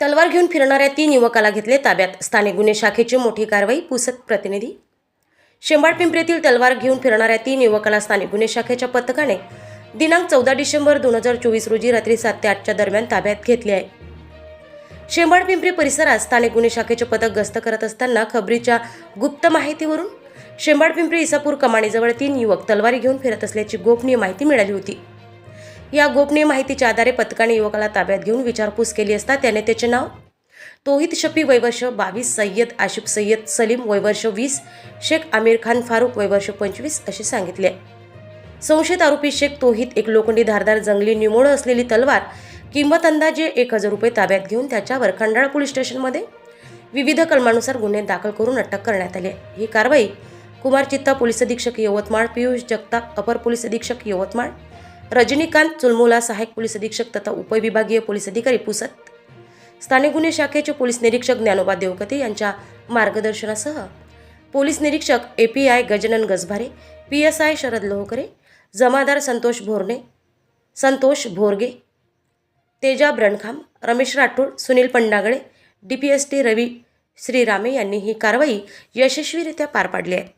तलवार घेऊन फिरणाऱ्या तीन युवकाला घेतले ताब्यात. स्थानिक गुन्हे शाखेची मोठी कारवाई पुसत प्रतिनिधी. शेंबाड पिंपरीतील तलवार घेऊन फिरणाऱ्या तीन युवकाला स्थानिक गुन्हे शाखेच्या पथकाने दिनांक चौदा डिसेंबर दोन हजार चोवीस रोजी रात्री सात ते आठच्या दरम्यान ताब्यात घेतले आहे. शेंबाड पिंपरी परिसरात स्थानिक गुन्हे शाखेचे पथक गस्त करत असताना खबरीच्या गुप्त माहितीवरून शेंबाड पिंपरी इसापूर कमाणीजवळ तीन युवक तलवारी घेऊन फिरत असल्याची गोपनीय माहिती मिळाली होती. या गोपनीय माहितीच्या आधारे पथकाने युवकाला ताब्यात घेऊन विचारपूस केली असता त्याने त्याचे नाव तोहित शफी वैवर्ष बावीस सय्यद आशिफ सय्यद सलीम वैवर्ष वीस शेख आमिर खान फारूक वैवर्ष पंचवीस असे सांगितले. संशयित आरोपी शेख तोहित एक लोखंडी धारदार जंगली निमोड असलेली तलवार किंमत अंदाजे एक हजार रुपये ताब्यात घेऊन त्याच्यावर खंडाळा पोलीस स्टेशनमध्ये विविध कलमानुसार गुन्हे दाखल करून अटक करण्यात आली. ही कारवाई कुमार चित्ता पोलीस अधीक्षक यवतमाळ पियुष जगताप अपर पोलीस अधीक्षक यवतमाळ रजनीकांत चुलमुला सहाय्यक पोलीस अधीक्षक तथा उपविभागीय पोलीस अधिकारी पुसत स्थानिक गुन्हे शाखेचे पोलीस निरीक्षक ज्ञानोबा देवकते यांच्या मार्गदर्शनासह पोलीस निरीक्षक A P I Gajanan Gajbhare P S I Sharad Lohkare Jamadar Santosh Bhorne Santosh Bhorge Teja ब्रणखाम Ramesh Rathod Sunil Pandagale D P S T Ravi Shrirame यांनी ही कारवाई यशस्वीरित्या पार पाडली आहे.